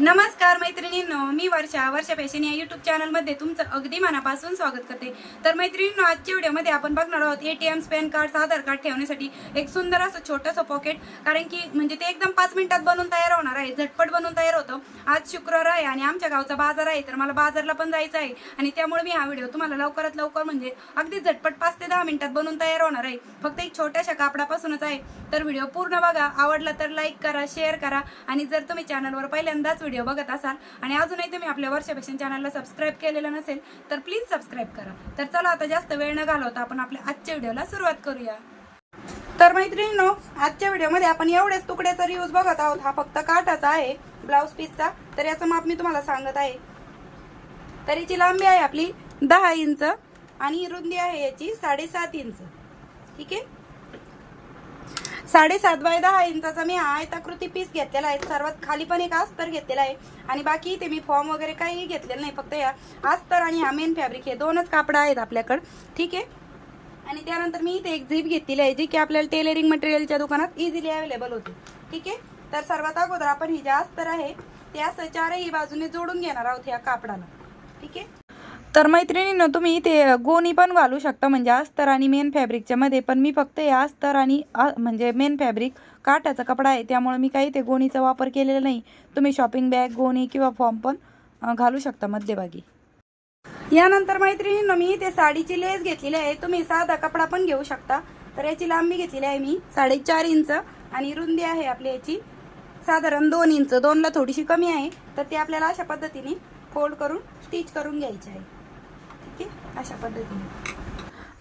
नमस्कार मैत्रिणींनो मी वर्षा. वर्षा फॅशन या युट्यूब चॅनलमध्ये तुमचं अगदी मनापासून स्वागत करते. तर मैत्रिणींनो आजच्या व्हिडिओमध्ये आपण बघणार आहोत A T Ms PAN card Aadhaar card ठेवण्यासाठी एक सुंदर असं छोटंसं पॉकेट कारण की म्हणजे ते एकदम पाच मिनिटात बनवून तयार होणार आहे झटपट बनवून तयार होतं. आज शुक्रवार आहे आणि आमच्या गावचा बाजार आहे तर मला बाजारला पण जायचं आहे. आणि त्यामुळे मी हा व्हिडिओ तुम्हाला लवकरात लवकर म्हणजे अगदी झटपट पाच ते दहा मिनिटात बनवून तयार होणार आहे. फक्त एक छोट्याशा कापडापासूनच आहे. तर व्हिडिओ पूर्ण बघा. आवडला तर लाईक करा शेअर करा. आणि जर तुम्ही चॅनलवर पहिल्यांदाच व्हिडिओ बघत असाल आणि अजूनही तुम्ही आपल्या वर्षा फॅशन चॅनलला सबस्क्राईब केलेलं नसेल तर प्लीज सबस्क्राईब करा. तर चला आता जास्त वेळ न घालवता आपण आपल्या आजच्या व्हिडिओला सुरुवात करूया. तर मैत्रिणींनो आजच्या व्हिडिओमध्ये आपण एवढेच तुकड्याचा रियूज बघत आहोत. हा फक्त काठाचा आहे ब्लाऊज पीसचा तर याचं माप मी तुम्हाला सांगत आहे. तर याची लांबी आहे आपली दहा इंच आणि रुंदी आहे याची साडेसात इंच. ठीक आहे? साडेसात बाय दहा इंचाचा मी हा आयताकृती पीस घेतलेला आहे. सर्वात खाली पण एक अस्तर घेतलेला आहे. आणि बाकी ते मी फॉर्म वगैरे काही घेतलेलं नाही. फक्त या अस्तर आणि हा मेन फॅब्रिक हे दोनच कापडं आहेत आपल्याकडं. ठीक आहे? आणि त्यानंतर मी इथे एक झीप घेतलेली आहे जी की आपल्याला टेलरिंग मटेरियलच्या दुकानात इझिली अवेलेबल होते. ठीक आहे? तर सर्वात अगोदर आपण ही जे अस्तर आहे ते असं चारही बाजूने जोडून घेणार आहोत या कापडाला. ठीक आहे? तर मैत्रिणींनो तुम्ही ते गोणी पण घालू शकता. म्हणजे अस्तर आणि मेन फॅब्रिकच्या मध्ये पण मी फक्त हे अस्तर आणि म्हणजे मेन फॅब्रिक काठाचा कपडा आहे. त्यामुळे मी काही ते गोणीचा वापर केलेला नाही. तुम्ही शॉपिंग बॅग गोणी किंवा फॉर्म पण घालू शकता मध्यभागी. यानंतर मैत्रिणींनं मी ते साडीची लेस घेतलेली आहे. तुम्ही साधा कपडा पण घेऊ शकता. तर याची लांबी घेतलेली आहे मी. साडेचार इंच आणि रुंदी आहे आपली याची. साधारण दोन इंच. दोनला थोडीशी कमी आहे. तर ती आपल्याला अशा पद्धतीने फोल्ड करून स्टिच करून घ्यायची आहे. ठीक आहे? अशा पद्धतीने.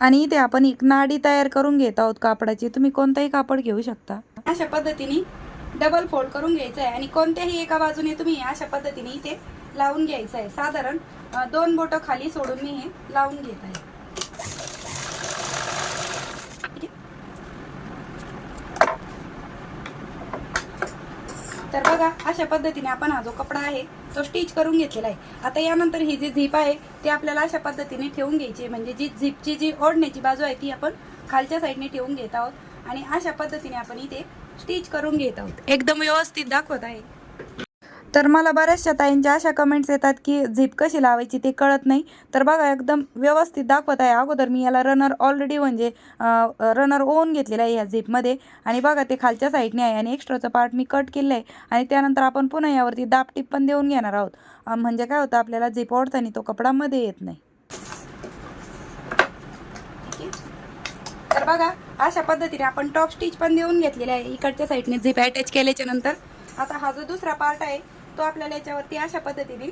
आणि इथे आपण एक नाडी तयार करून घेत आहोत कापडाची. तुम्ही कोणताही कापड घेऊ शकता. अशा पद्धतीने डबल फोल्ड करून घ्यायचं आहे आणि कोणत्याही एका बाजूने तुम्ही अशा पद्धतीने इथे लावून घ्यायचं आहे साधारण दोन बोटं खाली सोडून मी हे लावून घेत आहे? तर बघा अशा पद्धतीने आपण हा जो कपडा आहे तो स्टिच करून घेतलेला आहे. आता यानंतर ही जी झीप आहे ती आपल्याला अशा पद्धतीने ठेवून घ्यायची आहे. म्हणजे जी झीपची जी ओढण्याची बाजू आहे ती आपण खालच्या साईडने ठेवून घेत आहोत. आणि अशा पद्धतीने आपण इथे स्टिच करून घेत आहोत. एकदम व्यवस्थित दाखवत आहे. तर मला बऱ्याचशा ताईंच्या अशा कमेंट्स येतात की झिप कशी लावायची ते कळत नाही. तर बघा एकदम व्यवस्थित दाखवत आहे. अगोदर मी याला रनर ऑलरेडी म्हणजे रनर ओन घेतलेला आहे या झिपमध्ये आणि बघा ते खालच्या साईडने आहे आणि एक्स्ट्राचा पार्ट मी कट केलं आहे आणि त्यानंतर आपण पुन्हा यावरती दाब टिप पण देऊन घेणार आहोत. म्हणजे काय होतं आपल्याला झिप ओढताना तो कपडामध्ये येत नाही. तर बघा अशा पद्धतीने आपण टॉप स्टिच पण देऊन घेतलेले आहे. इकडच्या साईडने झिप अटॅच केल्याच्यानंतर. आता हा जो दुसरा पार्ट आहे तो आपल्याला याच्यावरती अशा पद्धतीने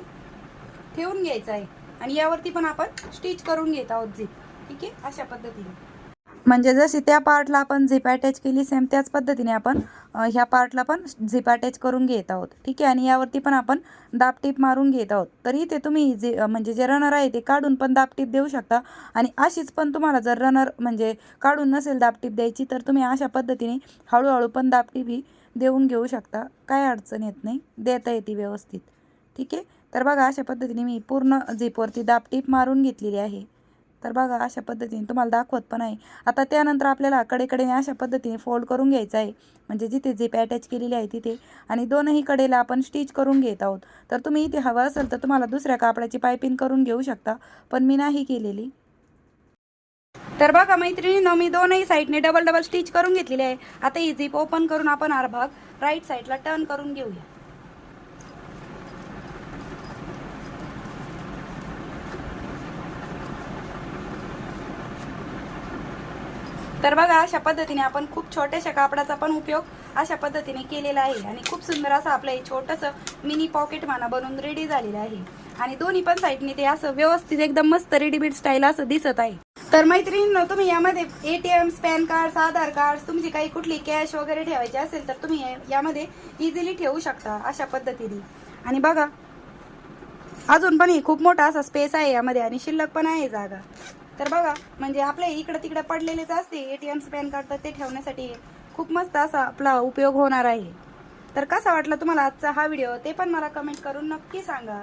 ठेवून घ्यायचा आहे. आणि यावरती पण आपण स्टिच करून घेत आहोत झिप ठीक आहे? अशा पद्धतीने. म्हणजे जशी त्या पार्टला आपण झिप अटॅच केली सेम त्याच पद्धतीने आपण ह्या पार्टला पण झिप अटॅच करून घेत आहोत. ठीक आहे? आणि यावरती पण आपण दाबटीप मारून घेत आहोत. तर इथे तुम्ही जे म्हणजे जे रनर आहे ते काढून पण दाबटीप देऊ शकता. आणि अशीच पण तुम्हाला जर रनर म्हणजे काढून नसेल दाबटीप द्यायची तर तुम्ही अशा पद्धतीने हळूहळू पण दाबटीप ही देऊन घेऊ शकता. काय अडचण येत नाही. देता येते व्यवस्थित. ठीक आहे? तर बघा अशा पद्धतीने मी पूर्ण झिपवरती दाब टीप मारून घेतलेली आहे. तर बघा अशा पद्धतीने तुम्हाला दाखवत पण आहे. आता त्यानंतर आपल्याला कडेकडेने अशा पद्धतीने फोल्ड करून घ्यायचं आहे. म्हणजे जिथे झिप अटॅच केलेली आहे तिथे. आणि दोनही कडेला आपण स्टिच करून घेत आहोत. तर तुम्ही इथे हवं असेल तर तुम्हाला दुसऱ्या कापडाची पायपिंग करून घेऊ शकता. पण मी नाही केलेली. तर बघा मैत्रिणीनं मी दोनही साईडने डबल डबल स्टिच करून घेतलेली आहे. आता ही झिप ओपन करून आपण हा भाग राईट साईडला टर्न करून घेऊया. तर बघा अशा पद्धतीने आपण खूप छोट्याशा कापडाचा पण उपयोग अशा पद्धतीने केलेला आहे. आणि खूप सुंदर असं आपलं हे छोटंसं मिनी पॉकेट माना बनवून रेडी झालेलं आहे. आणि दोन्ही पण साईडने ते असं व्यवस्थित एकदम मस्त रेडीमेड स्टाईल असं दिसत आहे. तर मैत्रिणींनो तुम्ही यामध्ये ATM PAN card Aadhaar card तुमची काही कुठली कॅश वगैरे ठेवायची असेल तर तुम्ही यामध्ये इझिली ठेवू शकता अशा पद्धतीने. आणि बघा अजून पण खूप मोठा असा स्पेस आहे यामध्ये आणि शिल्लक पण आहे जागा. तर बघा म्हणजे आपले इकडे तिकडे पडलेलेच असते एटीएम पॅन कार्ड तर ते ठेवण्यासाठी खूप मस्त असा आपला उपयोग होणार आहे. तर कसा वाटला तुम्हाला आजचा हा व्हिडिओ? ते पण मला कमेंट करून नक्की सांगा.